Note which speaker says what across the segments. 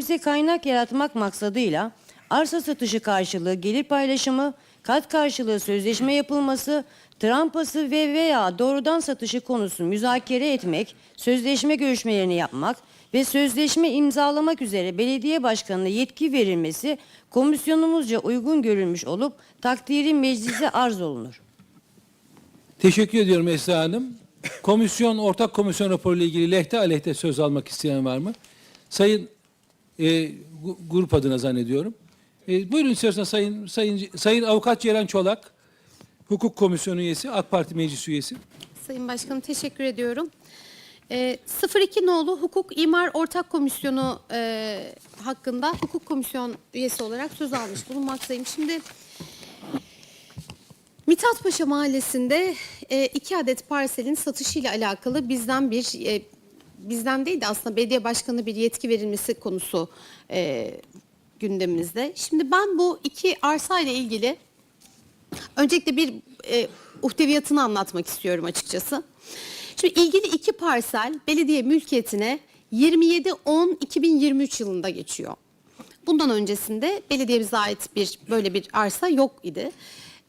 Speaker 1: Belediyemize kaynak yaratmak maksadıyla arsa satışı karşılığı gelir paylaşımı, kat karşılığı sözleşme yapılması, trampası ve veya doğrudan satışı konusu müzakere etmek, sözleşme görüşmelerini yapmak ve sözleşme imzalamak üzere belediye başkanına yetki verilmesi komisyonumuzca uygun görülmüş olup takdiri meclise arz olunur.
Speaker 2: Teşekkür ediyorum Esra Hanım. Komisyon, ortak komisyon raporu ile ilgili lehte aleyhte söz almak isteyen var mı? Sayın e, grup adına zannediyorum. E, buyurun istiyorsan Sayın Sayın Sayın Avukat Ceren Çolak, Hukuk Komisyonu üyesi, AK Parti Meclis üyesi.
Speaker 3: Sayın Başkanım teşekkür ediyorum. Ee, 02 nolu Hukuk İmar Ortak Komisyonu e, hakkında hukuk komisyon üyesi olarak söz almış bulunmaktayım. Şimdi Mithat Paşa Mahallesi'nde e, iki adet parselin satışıyla alakalı bizden bir e, bizden değil de aslında belediye başkanı bir yetki verilmesi konusu e, gündemimizde. Şimdi ben bu iki arsa ile ilgili Öncelikle bir e, uhteviyatını anlatmak istiyorum açıkçası. Şimdi ilgili iki parsel belediye mülkiyetine 27-10-2023 yılında geçiyor. Bundan öncesinde belediyemize ait bir böyle bir arsa yok idi.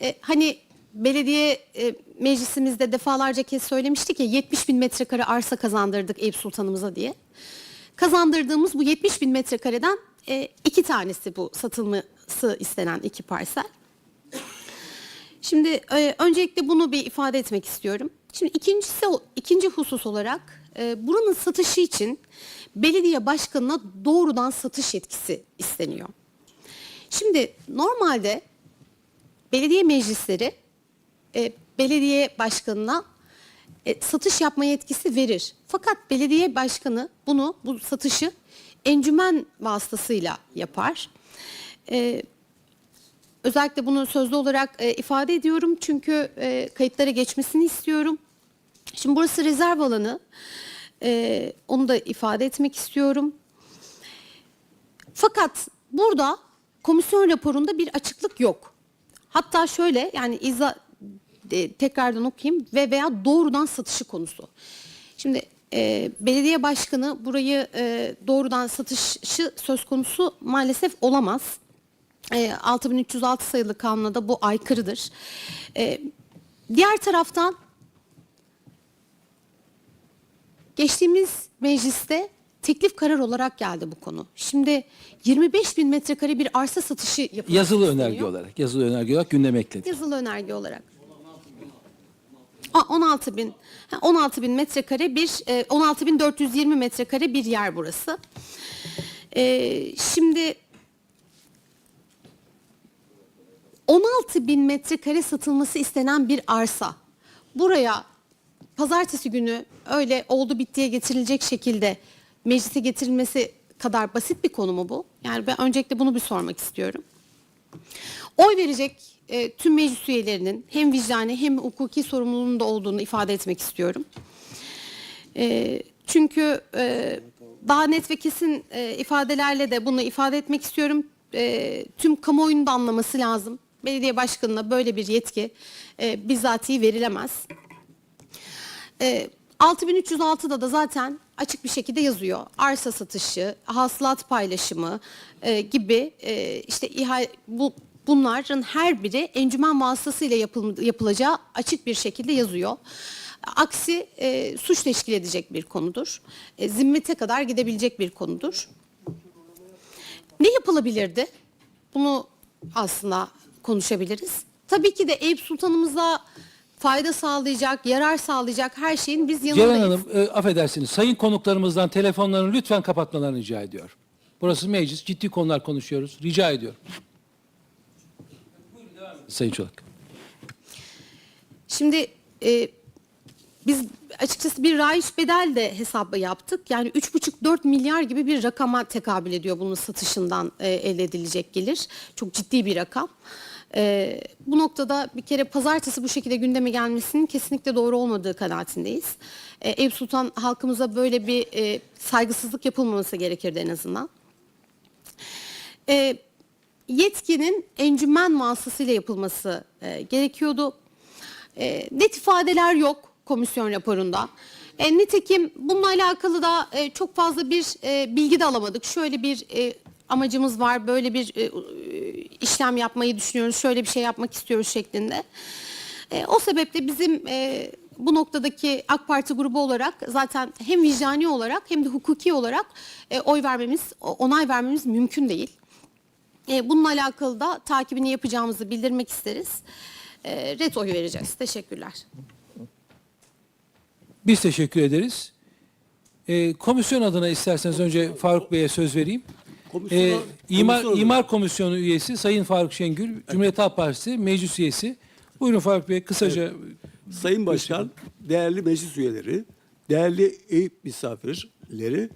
Speaker 3: E, hani belediye e, meclisimizde defalarca kez söylemiştik ya 70 bin metrekare arsa kazandırdık Eyüp Sultanımıza diye. Kazandırdığımız bu 70 bin metrekareden e, iki tanesi bu satılması istenen iki parsel. Şimdi e, öncelikle bunu bir ifade etmek istiyorum. Şimdi ikincisi ikinci husus olarak e, buranın satışı için belediye başkanına doğrudan satış yetkisi isteniyor. Şimdi normalde belediye meclisleri e, belediye başkanına e, satış yapma yetkisi verir. Fakat belediye başkanı bunu bu satışı encümen vasıtasıyla yapar. E, Özellikle bunu sözlü olarak e, ifade ediyorum çünkü e, kayıtlara geçmesini istiyorum. Şimdi burası rezerv alanı. E, onu da ifade etmek istiyorum. Fakat burada komisyon raporunda bir açıklık yok. Hatta şöyle yani izah e, tekrardan okuyayım ve veya doğrudan satışı konusu. Şimdi e, belediye başkanı burayı e, doğrudan satışı söz konusu maalesef olamaz. E, 6306 sayılı kanuna da bu aykırıdır. E, diğer taraftan geçtiğimiz mecliste teklif karar olarak geldi bu konu. Şimdi 25 bin metrekare bir arsa satışı yapılması
Speaker 2: Yazılı
Speaker 3: isteniyor.
Speaker 2: önerge olarak, yazılı önerge olarak gündeme ekledi.
Speaker 3: Yazılı önerge olarak. Aa, 16 bin. Ha, 16 bin metrekare bir, e, 16 bin 420 metrekare bir yer burası. E, şimdi 16 bin metrekare satılması istenen bir arsa. Buraya pazartesi günü öyle oldu bittiye getirilecek şekilde meclise getirilmesi kadar basit bir konu mu bu? Yani ben öncelikle bunu bir sormak istiyorum. Oy verecek e, tüm meclis üyelerinin hem vicdani hem hukuki sorumluluğunun da olduğunu ifade etmek istiyorum. E, çünkü e, daha net ve kesin e, ifadelerle de bunu ifade etmek istiyorum. E, tüm kamuoyunun da anlaması lazım. Belediye başkanına böyle bir yetki e, bizzatihi verilemez. E, 6306'da da zaten açık bir şekilde yazıyor. Arsa satışı, hasılat paylaşımı e, gibi e, işte ihale, bu bunların her biri encümen vasıtasıyla yapıl, yapılacağı açık bir şekilde yazıyor. Aksi e, suç teşkil edecek bir konudur. E, zimmete kadar gidebilecek bir konudur. Ne yapılabilirdi? Bunu aslında konuşabiliriz. Tabii ki de Eyüp Sultanımıza fayda sağlayacak, yarar sağlayacak her şeyin biz yanındayız.
Speaker 2: Ceren Hanım, e, affedersiniz. Sayın konuklarımızdan telefonlarını lütfen kapatmalarını rica ediyorum. Burası meclis, ciddi konular konuşuyoruz. Rica ediyorum. Sayın Çolak.
Speaker 3: Şimdi e, biz açıkçası bir rayiç bedel de hesabı yaptık. Yani 3,5-4 milyar gibi bir rakama tekabül ediyor bunun satışından e, elde edilecek gelir. Çok ciddi bir rakam. E, bu noktada bir kere pazartesi bu şekilde gündeme gelmesinin kesinlikle doğru olmadığı kanaatindeyiz. E, Eyüp Sultan halkımıza böyle bir e, saygısızlık yapılmaması gerekirdi en azından. E, yetkinin encümen vasıtasıyla yapılması e, gerekiyordu. E, net ifadeler yok komisyon raporunda. E, nitekim bununla alakalı da e, çok fazla bir e, bilgi de alamadık. Şöyle bir e, amacımız var, böyle bir e, işlem yapmayı düşünüyoruz, şöyle bir şey yapmak istiyoruz şeklinde. E, o sebeple bizim e, bu noktadaki AK Parti grubu olarak zaten hem vicdani olarak hem de hukuki olarak e, oy vermemiz, onay vermemiz mümkün değil. E, bununla alakalı da takibini yapacağımızı bildirmek isteriz. E, ret oy vereceğiz. Teşekkürler.
Speaker 2: Biz teşekkür ederiz. Ee, komisyon adına isterseniz önce Faruk Bey'e söz vereyim.
Speaker 4: Komisyona-
Speaker 2: Ee, İmar,
Speaker 4: komisyon-
Speaker 2: İmar Komisyonu üyesi Sayın Faruk Şengül, Cumhuriyet Halk Partisi meclis üyesi. Buyurun Faruk Bey kısaca
Speaker 4: Sayın Başkan, değerli meclis üyeleri, değerli Eyüp misafirleri,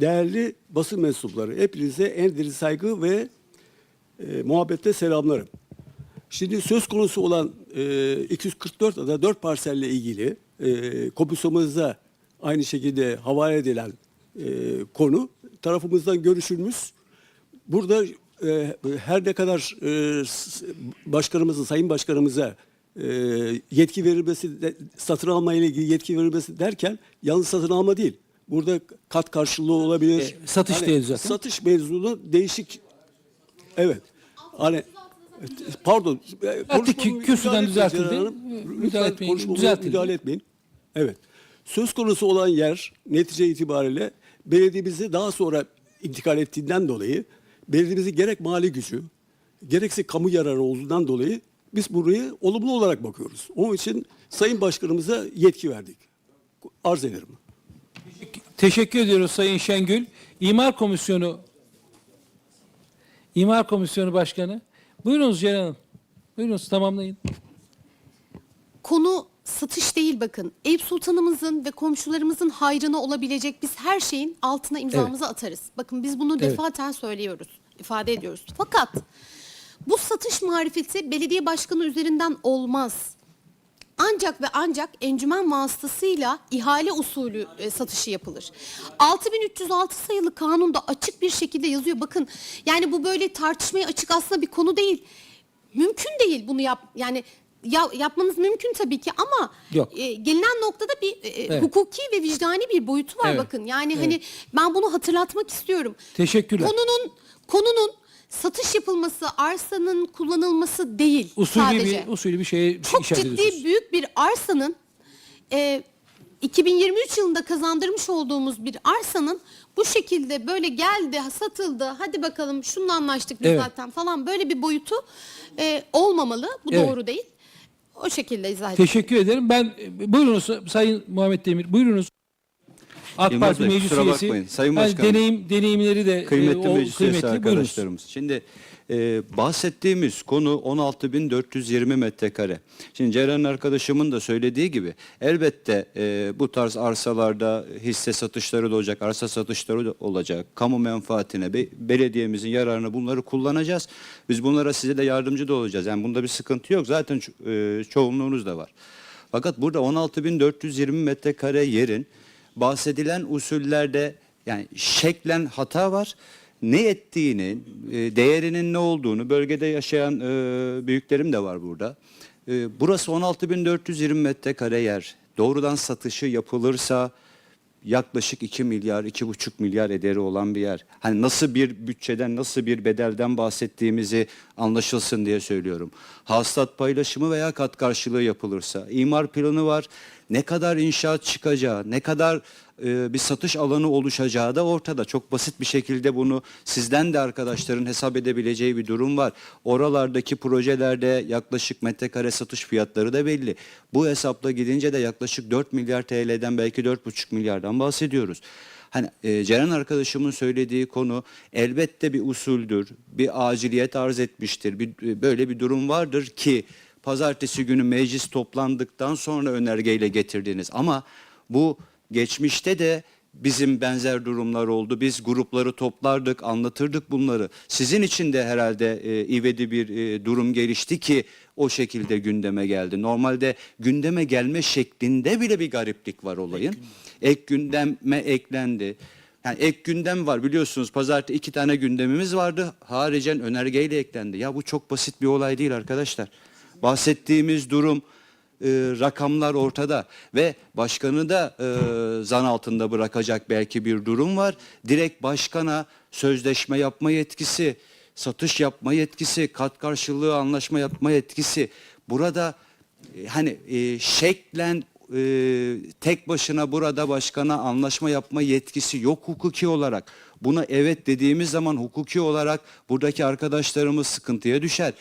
Speaker 4: değerli basın mensupları, hepinize en derin saygı ve e, muhabbetle selamlarım. Şimdi söz konusu olan e, 244 ada 4 parselle ilgili e, komisyonumuzda aynı şekilde havale edilen e, konu tarafımızdan görüşülmüş. Burada e, her ne kadar e, başkanımızın, sayın başkanımıza e, yetki verilmesi, de, satın alma ile ilgili yetki verilmesi derken yalnız satın alma değil. Burada kat karşılığı olabilir.
Speaker 2: E, satış değil zaten.
Speaker 4: Satış mevzunu değişik. Evet. Hani pardon. e, konuşmamı
Speaker 2: kürsüden düzeltildi. Müdahale etmeyin, düzeltildi.
Speaker 4: müdahale etmeyin. Evet. Söz konusu olan yer netice itibariyle belediyemize daha sonra intikal ettiğinden dolayı belediyemizi gerek mali gücü gerekse kamu yararı olduğundan dolayı biz burayı olumlu olarak bakıyoruz. Onun için Sayın Başkanımıza yetki verdik. Arz ederim.
Speaker 2: teşekkür ediyoruz Sayın Şengül. İmar Komisyonu İmar Komisyonu Başkanı. Buyurunuz Ceren Hanım. Buyurunuz tamamlayın.
Speaker 3: Konu satış değil bakın. Eyüp Sultanımızın ve komşularımızın hayrına olabilecek biz her şeyin altına imzamızı atarız. Bakın biz bunu
Speaker 2: Evet.
Speaker 3: defaten söylüyoruz, ifade ediyoruz. Fakat bu satış marifeti belediye başkanı üzerinden olmaz. Ancak ve ancak encümen vasıtasıyla ihale usulü e, satışı yapılır. 6306 sayılı kanunda açık bir şekilde yazıyor. Bakın yani bu böyle tartışmaya açık aslında bir konu değil. Mümkün değil bunu yap yani ya, yapmanız mümkün tabii ki ama
Speaker 2: Yok.
Speaker 3: e, gelinen noktada bir e,
Speaker 2: Evet.
Speaker 3: hukuki ve vicdani bir boyutu var
Speaker 2: Evet.
Speaker 3: bakın. Yani hani ben bunu hatırlatmak istiyorum.
Speaker 2: Teşekkürler.
Speaker 3: Konunun konunun satış yapılması, arsanın kullanılması değil
Speaker 2: Usulü
Speaker 3: sadece
Speaker 2: bir usulü bir şeye
Speaker 3: çok
Speaker 2: işaret
Speaker 3: ciddi büyük bir arsanın e, 2023 yılında kazandırmış olduğumuz bir arsanın bu şekilde böyle geldi satıldı hadi bakalım şununla anlaştık biz
Speaker 2: Evet.
Speaker 3: zaten falan böyle bir boyutu e, olmamalı bu
Speaker 2: Evet.
Speaker 3: doğru değil. O şekilde izah edeyim.
Speaker 2: Teşekkür ederim. Ben buyurunuz Sayın Muhammed Demir. Buyurunuz. AK
Speaker 5: Yılmaz
Speaker 2: Parti
Speaker 5: Bey,
Speaker 2: meclis
Speaker 5: kusura
Speaker 2: üyesi.
Speaker 5: bakmayın. Sayın
Speaker 2: Yani
Speaker 5: Başkanım.
Speaker 2: deneyim deneyimleri de
Speaker 5: Kıymetli
Speaker 2: e, o-
Speaker 5: meclis üyesi
Speaker 2: kıymetli. Buyurunuz.
Speaker 5: arkadaşlarımız. Şimdi e, bahsettiğimiz konu 16.420 metrekare. Şimdi Ceren arkadaşımın da söylediği gibi elbette e, bu tarz arsalarda hisse satışları da olacak, arsa satışları da olacak. Kamu menfaatine, be- belediyemizin yararına bunları kullanacağız. Biz bunlara size de yardımcı da olacağız. Yani bunda bir sıkıntı yok. Zaten e, çoğunluğunuz da var. Fakat burada 16.420 metrekare yerin bahsedilen usullerde yani şeklen hata var. Ne ettiğini, e, değerinin ne olduğunu, bölgede yaşayan e, büyüklerim de var burada. E, Burası 16.420 metrekare yer. Doğrudan satışı yapılırsa yaklaşık 2 milyar, 2,5 milyar ederi olan bir yer. Hani nasıl bir bütçeden, nasıl bir bedelden bahsettiğimizi anlaşılsın diye söylüyorum. Hastat paylaşımı veya kat karşılığı yapılırsa, imar planı var, ne kadar inşaat çıkacağı, ne kadar e, bir satış alanı oluşacağı da ortada. Çok basit bir şekilde bunu sizden de arkadaşların hesap edebileceği bir durum var. Oralardaki projelerde yaklaşık metrekare satış fiyatları da belli. Bu hesapla gidince de yaklaşık 4 milyar TL'den belki 4,5 milyardan bahsediyoruz. Hani e, Ceren arkadaşımın söylediği konu elbette bir usuldür, bir aciliyet arz etmiştir, bir, e, böyle bir durum vardır ki pazartesi günü meclis toplandıktan sonra önergeyle getirdiniz. Ama bu geçmişte de bizim benzer durumlar oldu. Biz grupları toplardık, anlatırdık bunları. Sizin için de herhalde e, ivedi bir e, durum gelişti ki o şekilde gündeme geldi. Normalde gündeme gelme şeklinde bile bir gariplik var olayın. Ek gündeme eklendi. Yani ek gündem var biliyorsunuz pazartesi iki tane gündemimiz vardı. Haricen önergeyle eklendi. Ya bu çok basit bir olay değil arkadaşlar. Bahsettiğimiz durum e, rakamlar ortada ve başkanı da e, zan altında bırakacak belki bir durum var. Direkt başkana sözleşme yapma yetkisi, satış yapma yetkisi, kat karşılığı anlaşma yapma yetkisi. Burada e, hani e, şeklen e, tek başına burada başkana anlaşma yapma yetkisi yok hukuki olarak. Buna evet dediğimiz zaman hukuki olarak buradaki arkadaşlarımız sıkıntıya düşer.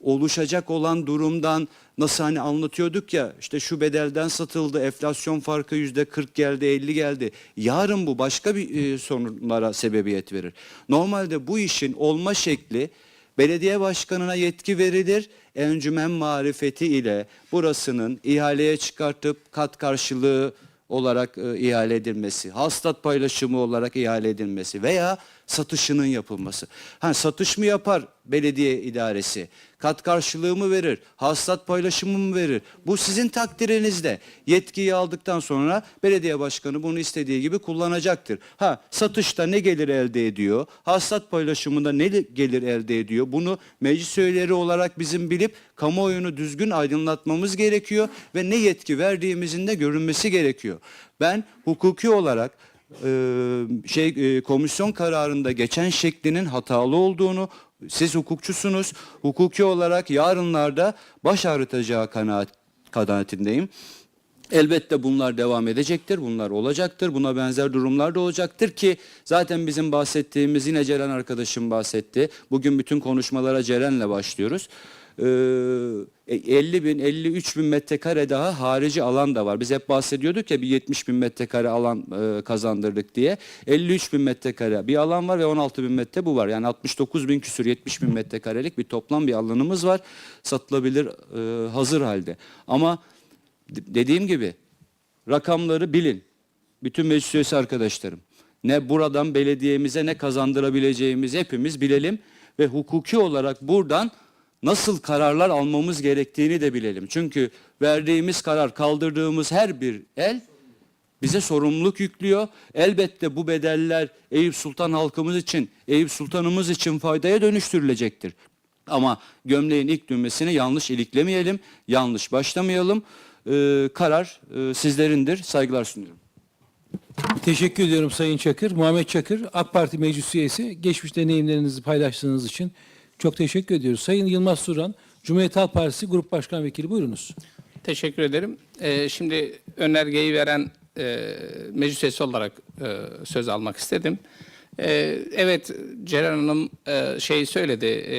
Speaker 5: Oluşacak olan durumdan nasıl hani anlatıyorduk ya işte şu bedelden satıldı enflasyon farkı yüzde 40 geldi 50 geldi. Yarın bu başka bir e, sorunlara sebebiyet verir. Normalde bu işin olma şekli belediye başkanına yetki verilir. Encümen marifeti ile burasının ihaleye çıkartıp kat karşılığı olarak e, ihale edilmesi, hastat paylaşımı olarak ihale edilmesi veya satışının yapılması. Ha, satış mı yapar belediye idaresi? Kat karşılığı mı verir? Hastat paylaşımı mı verir? Bu sizin takdirinizde. Yetkiyi aldıktan sonra belediye başkanı bunu istediği gibi kullanacaktır. Ha satışta ne gelir elde ediyor? Hastat paylaşımında ne gelir elde ediyor? Bunu meclis üyeleri olarak bizim bilip kamuoyunu düzgün aydınlatmamız gerekiyor ve ne yetki verdiğimizin de görünmesi gerekiyor. Ben hukuki olarak şey e, komisyon kararında geçen şeklinin hatalı olduğunu siz hukukçusunuz. Hukuki olarak yarınlarda baş ağrıtacağı kanaat, kanaatindeyim. Elbette bunlar devam edecektir, bunlar olacaktır, buna benzer durumlar da olacaktır ki zaten bizim bahsettiğimiz yine Ceren arkadaşım bahsetti. Bugün bütün konuşmalara Ceren'le başlıyoruz. Ee, 50 bin, 53 bin metrekare daha harici alan da var. Biz hep bahsediyorduk ya bir 70 bin metrekare alan e, kazandırdık diye. 53 bin metrekare bir alan var ve 16 bin metre bu var. Yani 69 bin küsür 70 bin metrekarelik bir toplam bir alanımız var. Satılabilir e, hazır halde. Ama de- dediğim gibi rakamları bilin. Bütün meclis üyesi arkadaşlarım. Ne buradan belediyemize ne kazandırabileceğimizi hepimiz bilelim ve hukuki olarak buradan nasıl kararlar almamız gerektiğini de bilelim. Çünkü verdiğimiz karar, kaldırdığımız her bir el bize sorumluluk yüklüyor. Elbette bu bedeller Eyüp Sultan halkımız için, Eyüp Sultanımız için faydaya dönüştürülecektir. Ama gömleğin ilk düğmesini yanlış iliklemeyelim, yanlış başlamayalım. Ee, karar e, sizlerindir. Saygılar sunuyorum.
Speaker 2: Teşekkür ediyorum Sayın Çakır. Muhammed Çakır, AK Parti meclis üyesi. Geçmiş deneyimlerinizi paylaştığınız için çok teşekkür ediyoruz. Sayın Yılmaz Suran, Cumhuriyet Halk Partisi Grup Başkan Vekili buyurunuz.
Speaker 6: Teşekkür ederim. Ee, şimdi önergeyi veren e, meclis üyesi olarak e, söz almak istedim. Ee, evet Ceren Hanım e, şey söyledi. e,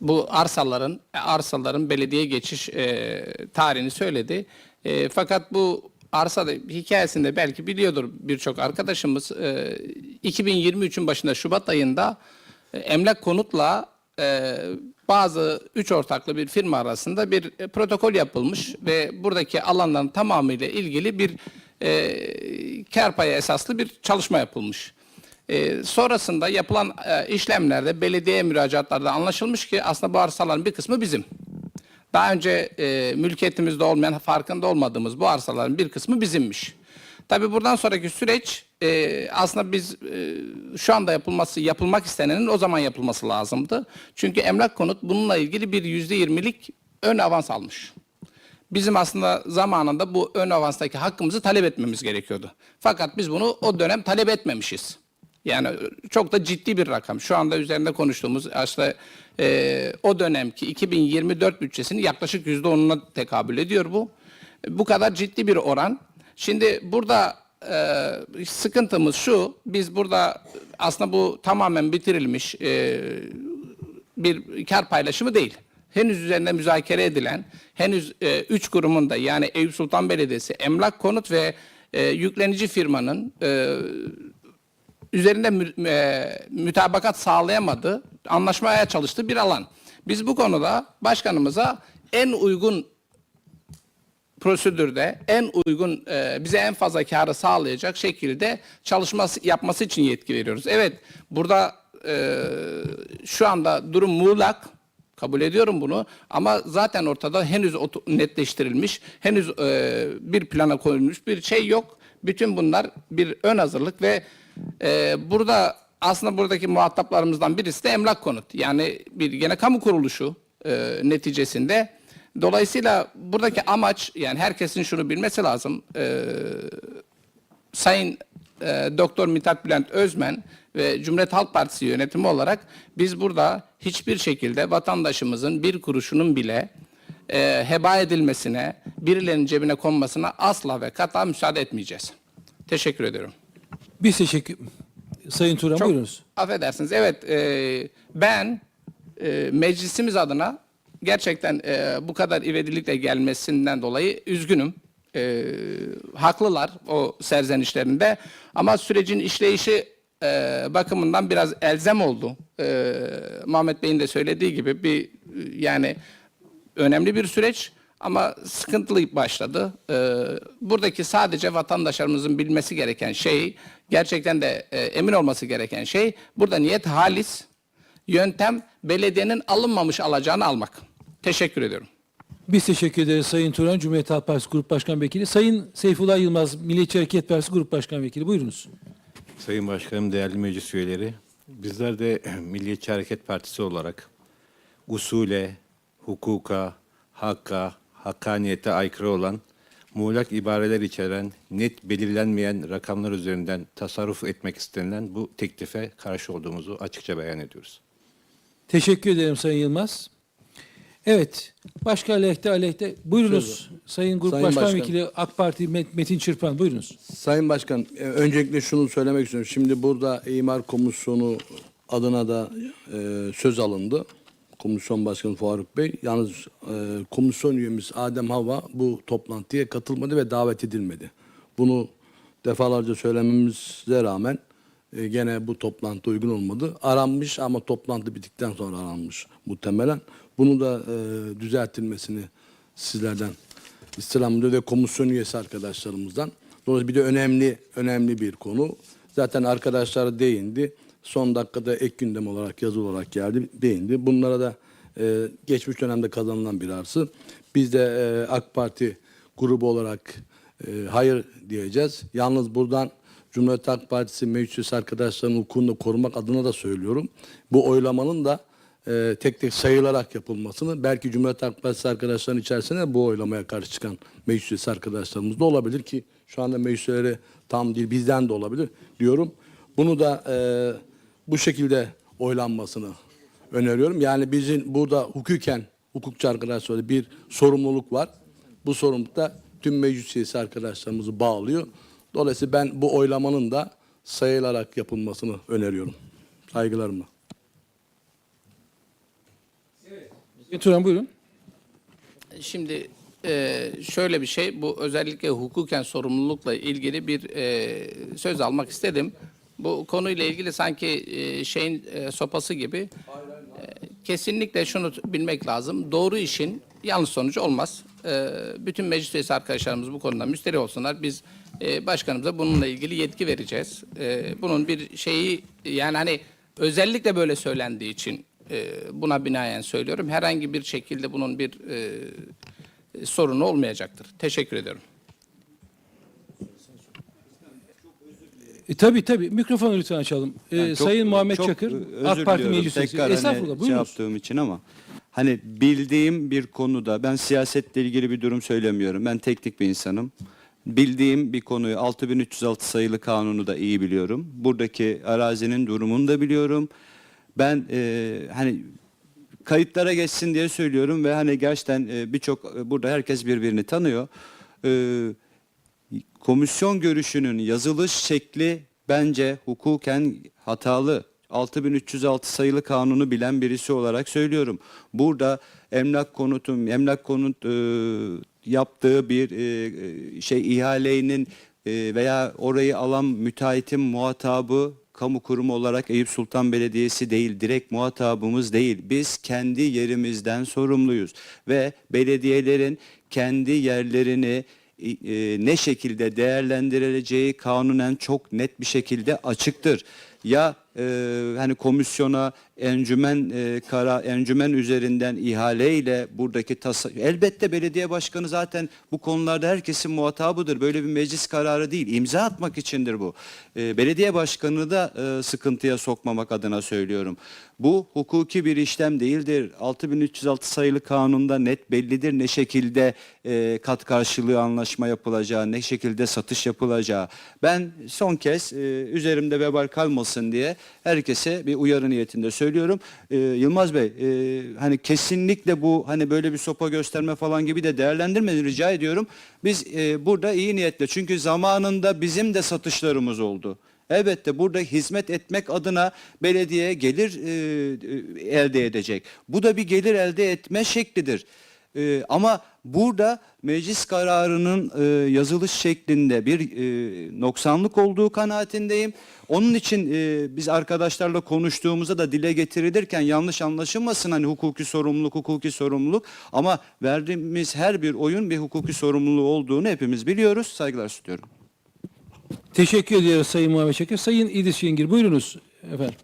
Speaker 6: bu arsaların arsaların belediye geçiş e, tarihini söyledi. E, fakat bu arsada hikayesinde belki biliyordur birçok arkadaşımız. E, 2023'ün başında Şubat ayında e, emlak konutla e, bazı üç ortaklı bir firma arasında bir e, protokol yapılmış ve buradaki alanların tamamıyla ilgili bir e, kar payı esaslı bir çalışma yapılmış. E, sonrasında yapılan e, işlemlerde belediye müracaatlarda anlaşılmış ki aslında bu arsaların bir kısmı bizim. Daha önce e, mülkiyetimizde olmayan, farkında olmadığımız bu arsaların bir kısmı bizimmiş. Tabii buradan sonraki süreç e, aslında biz e, şu anda yapılması yapılmak istenenin o zaman yapılması lazımdı. Çünkü emlak konut bununla ilgili bir yüzde yirmilik ön avans almış. Bizim aslında zamanında bu ön avanstaki hakkımızı talep etmemiz gerekiyordu. Fakat biz bunu o dönem talep etmemişiz. Yani çok da ciddi bir rakam. Şu anda üzerinde konuştuğumuz aslında e, o dönemki 2024 bütçesinin yaklaşık %10'una tekabül ediyor bu. Bu kadar ciddi bir oran. Şimdi burada e, sıkıntımız şu, biz burada aslında bu tamamen bitirilmiş e, bir kar paylaşımı değil. Henüz üzerinde müzakere edilen, henüz e, üç kurumun da yani Eyüp Sultan Belediyesi, Emlak Konut ve e, yüklenici firmanın e, üzerinde mü, e, mütabakat sağlayamadığı, anlaşmaya çalıştığı bir alan. Biz bu konuda başkanımıza en uygun prosedürde en uygun e, bize en fazla karı sağlayacak şekilde çalışması yapması için yetki veriyoruz. Evet burada e, şu anda durum muğlak kabul ediyorum bunu ama zaten ortada henüz netleştirilmiş henüz e, bir plana koyulmuş bir şey yok. Bütün bunlar bir ön hazırlık ve burada aslında buradaki muhataplarımızdan birisi de emlak konut yani bir gene kamu kuruluşu e, neticesinde Dolayısıyla buradaki amaç yani herkesin şunu bilmesi lazım. Ee, Sayın e, Doktor Mithat Bülent Özmen ve Cumhuriyet Halk Partisi yönetimi olarak biz burada hiçbir şekilde vatandaşımızın bir kuruşunun bile e, heba edilmesine, birilerinin cebine konmasına asla ve kata müsaade etmeyeceğiz. Teşekkür ediyorum.
Speaker 2: Biz teşekkür... Sayın Turan
Speaker 6: Çok
Speaker 2: buyurunuz.
Speaker 6: affedersiniz. Evet, e, ben e, meclisimiz adına gerçekten e, bu kadar ivedilikle gelmesinden dolayı üzgünüm. E, haklılar o serzenişlerinde ama sürecin işleyişi e, bakımından biraz elzem oldu. E, Muhammed Bey'in de söylediği gibi bir e, yani önemli bir süreç ama sıkıntılı başladı. Ee, buradaki sadece vatandaşlarımızın bilmesi gereken şey, gerçekten de e, emin olması gereken şey, burada niyet halis, yöntem belediyenin alınmamış alacağını almak. Teşekkür ediyorum.
Speaker 2: Biz teşekkür ederiz Sayın Turan, Cumhuriyet Halk Partisi Grup Başkan Vekili. Sayın Seyfullah Yılmaz, Milliyetçi Hareket Partisi Grup Başkan Vekili. Buyurunuz.
Speaker 7: Sayın Başkanım, değerli meclis üyeleri, bizler de Milliyetçi Hareket Partisi olarak usule, hukuka, hakka, hakkaniyete aykırı olan, muğlak ibareler içeren, net belirlenmeyen rakamlar üzerinden tasarruf etmek istenilen bu teklife karşı olduğumuzu açıkça beyan ediyoruz.
Speaker 2: Teşekkür ederim Sayın Yılmaz. Evet, başka aleyhte aleyhte. Buyurunuz Sayın Grup
Speaker 8: Sayın
Speaker 2: Başkan
Speaker 8: Başkan.
Speaker 2: Vekili AK Parti Met- Metin Çırpan. Buyurunuz.
Speaker 8: Sayın Başkan, e, öncelikle şunu söylemek istiyorum. Şimdi burada İmar Komisyonu adına da e, söz alındı. Komisyon Başkanı Faruk Bey. Yalnız e, komisyon üyemiz Adem Hava bu toplantıya katılmadı ve davet edilmedi. Bunu defalarca söylememize rağmen e, gene bu toplantı uygun olmadı. Aranmış ama toplantı bittikten sonra aranmış muhtemelen. Bunu da e, düzeltilmesini sizlerden istirhamında ve komisyon üyesi arkadaşlarımızdan. Dolayısıyla bir de önemli önemli bir konu. Zaten arkadaşlar değindi. Son dakikada ek gündem olarak yazılı olarak geldi, değindi. Bunlara da e, geçmiş dönemde kazanılan bir arsı. Biz de e, AK Parti grubu olarak e, hayır diyeceğiz. Yalnız buradan Cumhuriyet Halk Partisi meclis arkadaşlarının hukukunu korumak adına da söylüyorum. Bu oylamanın da e, tek tek sayılarak yapılmasını belki Cumhuriyet Halk Partisi arkadaşlarının içerisinde bu oylamaya karşı çıkan meclis arkadaşlarımız da olabilir ki şu anda meclis üyeleri tam değil bizden de olabilir diyorum. Bunu da e, bu şekilde oylanmasını öneriyorum. Yani bizim burada hukuken hukukçu arkadaşlarla bir sorumluluk var. Bu sorumluluk da tüm meclis üyesi arkadaşlarımızı bağlıyor. Dolayısıyla ben bu oylamanın da sayılarak yapılmasını öneriyorum. Saygılarımla.
Speaker 2: Sayın Turan buyurun.
Speaker 6: Şimdi e, şöyle bir şey, bu özellikle hukuken sorumlulukla ilgili bir e, söz almak istedim. Bu konuyla ilgili sanki e, şeyin e, sopası gibi e, kesinlikle şunu bilmek lazım. Doğru işin yanlış sonucu olmaz. E, bütün meclis üyesi arkadaşlarımız bu konuda müsteri olsunlar. Biz e, başkanımıza bununla ilgili yetki vereceğiz. E, bunun bir şeyi yani hani özellikle böyle söylendiği için e, buna binaen söylüyorum. Herhangi bir şekilde bunun bir e, sorunu olmayacaktır. Teşekkür ediyorum.
Speaker 2: E, tabii tabii. Mikrofonu lütfen açalım. E,
Speaker 5: Yani çok-
Speaker 2: Sayın Muhammed
Speaker 5: çok,
Speaker 2: Çakır, AK Parti Meclis Üyesi.
Speaker 5: tekrar hani
Speaker 2: Estağfurullah,
Speaker 5: şey
Speaker 2: buyurunuz.
Speaker 5: yaptığım için ama hani bildiğim bir konuda ben siyasetle ilgili bir durum söylemiyorum. Ben teknik bir insanım. Bildiğim bir konuyu 6306 sayılı kanunu da iyi biliyorum. Buradaki arazinin durumunu da biliyorum. Ben e, hani kayıtlara geçsin diye söylüyorum ve hani gerçekten e, birçok e, burada herkes birbirini tanıyor. E, komisyon görüşünün yazılış şekli bence hukuken hatalı. 6306 sayılı kanunu bilen birisi olarak söylüyorum. Burada emlak konutum, emlak konut e, yaptığı bir e, şey ihalenin e, veya orayı alan müteahhitin muhatabı kamu kurumu olarak Eyüp Sultan Belediyesi değil, direkt muhatabımız değil. Biz kendi yerimizden sorumluyuz ve belediyelerin kendi yerlerini e, ne şekilde değerlendirileceği kanunen çok net bir şekilde açıktır. Ya e, hani komisyona encümen e, kara encümen üzerinden ihaleyle buradaki tasa elbette belediye başkanı zaten bu konularda herkesin muhatabıdır. Böyle bir meclis kararı değil. imza atmak içindir bu. E, belediye başkanını da e, sıkıntıya sokmamak adına söylüyorum. Bu hukuki bir işlem değildir. 6306 sayılı kanunda net bellidir ne şekilde e, kat karşılığı anlaşma yapılacağı, ne şekilde satış yapılacağı. Ben son kez e, üzerimde vebal kalmasın diye herkese bir uyarı niyetinde söylüyorum. E, Yılmaz Bey, e, hani kesinlikle bu hani böyle bir sopa gösterme falan gibi de değerlendirmeyin rica ediyorum. Biz e, burada iyi niyetle çünkü zamanında bizim de satışlarımız oldu. Elbette burada hizmet etmek adına belediye gelir e, e, elde edecek. Bu da bir gelir elde etme şeklidir. E, ama burada meclis kararının e, yazılış şeklinde bir e, noksanlık olduğu kanaatindeyim. Onun için e, biz arkadaşlarla konuştuğumuzda da dile getirilirken yanlış anlaşılmasın hani hukuki sorumluluk, hukuki sorumluluk ama verdiğimiz her bir oyun bir hukuki sorumluluğu olduğunu hepimiz biliyoruz. Saygılar sunuyorum.
Speaker 2: Teşekkür ediyoruz Sayın Muhammed Şeker. Sayın İdris Şengir buyurunuz efendim.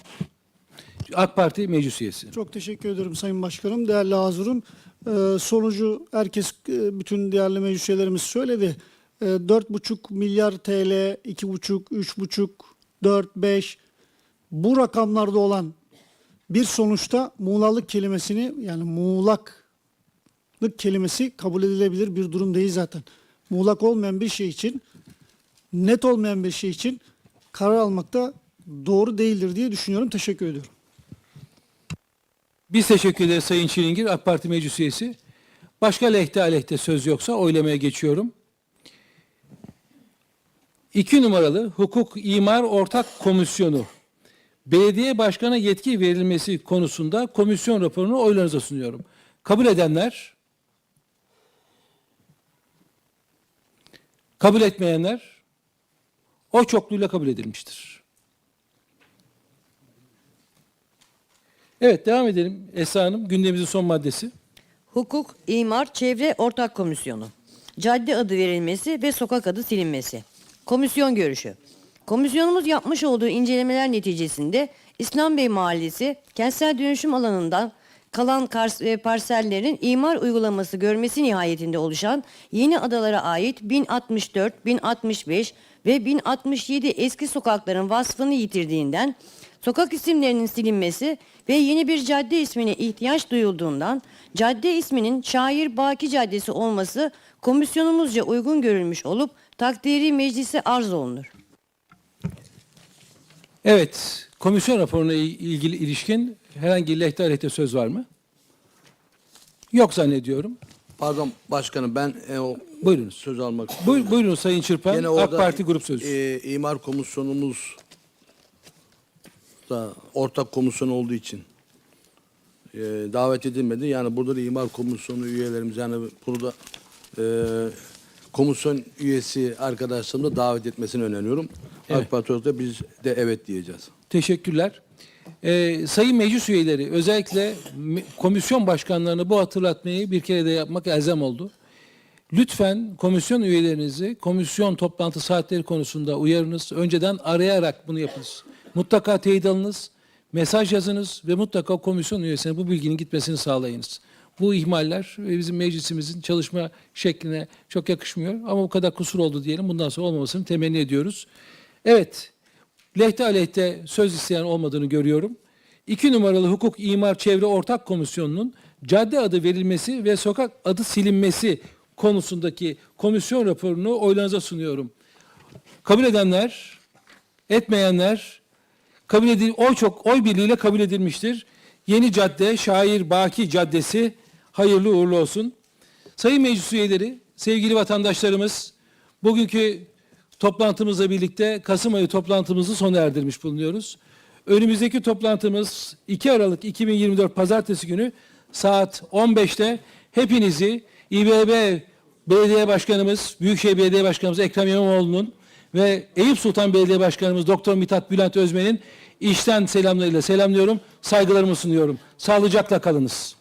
Speaker 2: AK Parti meclis üyesi.
Speaker 9: Çok teşekkür ederim Sayın Başkanım. Değerli Hazırım. Ee, sonucu herkes, e, bütün değerli meclis üyelerimiz söyledi. Ee, 4,5 milyar TL, 2,5, 3,5, 4, 5 bu rakamlarda olan bir sonuçta muğlalık kelimesini yani muğlaklık kelimesi kabul edilebilir bir durum değil zaten. Muğlak olmayan bir şey için net olmayan bir şey için karar almakta doğru değildir diye düşünüyorum. Teşekkür ediyorum.
Speaker 2: Biz teşekkür ederiz Sayın Çilingir, AK Parti meclis üyesi. Başka lehte aleyhte söz yoksa oylamaya geçiyorum. İki numaralı Hukuk İmar Ortak Komisyonu belediye başkanı yetki verilmesi konusunda komisyon raporunu oylarınıza sunuyorum. Kabul edenler, kabul etmeyenler o çokluğuyla kabul edilmiştir. Evet devam edelim Esra Hanım. Gündemimizin son maddesi.
Speaker 1: Hukuk, İmar, Çevre Ortak Komisyonu. Cadde adı verilmesi ve sokak adı silinmesi. Komisyon görüşü. Komisyonumuz yapmış olduğu incelemeler neticesinde İslam Bey Mahallesi kentsel dönüşüm alanından kalan e, parsellerin imar uygulaması görmesi nihayetinde oluşan yeni adalara ait 1064, 1065 ve 1067 eski sokakların vasfını yitirdiğinden Sokak isimlerinin silinmesi ve yeni bir cadde ismine ihtiyaç duyulduğundan cadde isminin Şair Baki Caddesi olması komisyonumuzca uygun görülmüş olup takdiri meclise arz olunur.
Speaker 2: Evet, komisyon raporuna il- ilgili ilişkin herhangi lehte aleyhte söz var mı? Yok zannediyorum.
Speaker 8: Pardon başkanım ben e, o
Speaker 2: Buyurunuz.
Speaker 8: söz almak istiyorum.
Speaker 2: Buy- buyurun Sayın Çırpan,
Speaker 8: Gene
Speaker 2: AK
Speaker 8: orada,
Speaker 2: Parti Grup Sözcüsü.
Speaker 8: e, imar komisyonumuz da ortak komisyon olduğu için e, davet edilmedi. Yani burada da imar komisyonu üyelerimiz yani burada e, komisyon üyesi arkadaşlarımı da davet etmesini öneriyorum.
Speaker 2: Evet.
Speaker 8: AK Parti biz de evet diyeceğiz.
Speaker 2: Teşekkürler. Ee, sayın meclis üyeleri özellikle komisyon başkanlarını bu hatırlatmayı bir kere de yapmak elzem oldu. Lütfen komisyon üyelerinizi komisyon toplantı saatleri konusunda uyarınız. Önceden arayarak bunu yapınız. Mutlaka teyit alınız, mesaj yazınız ve mutlaka komisyon üyesine bu bilginin gitmesini sağlayınız. Bu ihmaller bizim meclisimizin çalışma şekline çok yakışmıyor ama bu kadar kusur oldu diyelim. Bundan sonra olmamasını temenni ediyoruz. Evet, lehte aleyhte söz isteyen olmadığını görüyorum. İki numaralı Hukuk İmar Çevre Ortak Komisyonu'nun cadde adı verilmesi ve sokak adı silinmesi konusundaki komisyon raporunu oylarınıza sunuyorum. Kabul edenler, etmeyenler kabul edil oy çok oy birliğiyle kabul edilmiştir. Yeni cadde Şair Baki Caddesi hayırlı uğurlu olsun. Sayın meclis üyeleri, sevgili vatandaşlarımız, bugünkü toplantımızla birlikte Kasım ayı toplantımızı sona erdirmiş bulunuyoruz. Önümüzdeki toplantımız 2 Aralık 2024 Pazartesi günü saat 15'te hepinizi İBB Belediye Başkanımız, Büyükşehir Belediye Başkanımız Ekrem İmamoğlu'nun ve Eyüp Sultan Belediye Başkanımız Doktor Mithat Bülent Özmen'in işten selamlarıyla selamlıyorum, saygılarımı sunuyorum. Sağlıcakla kalınız.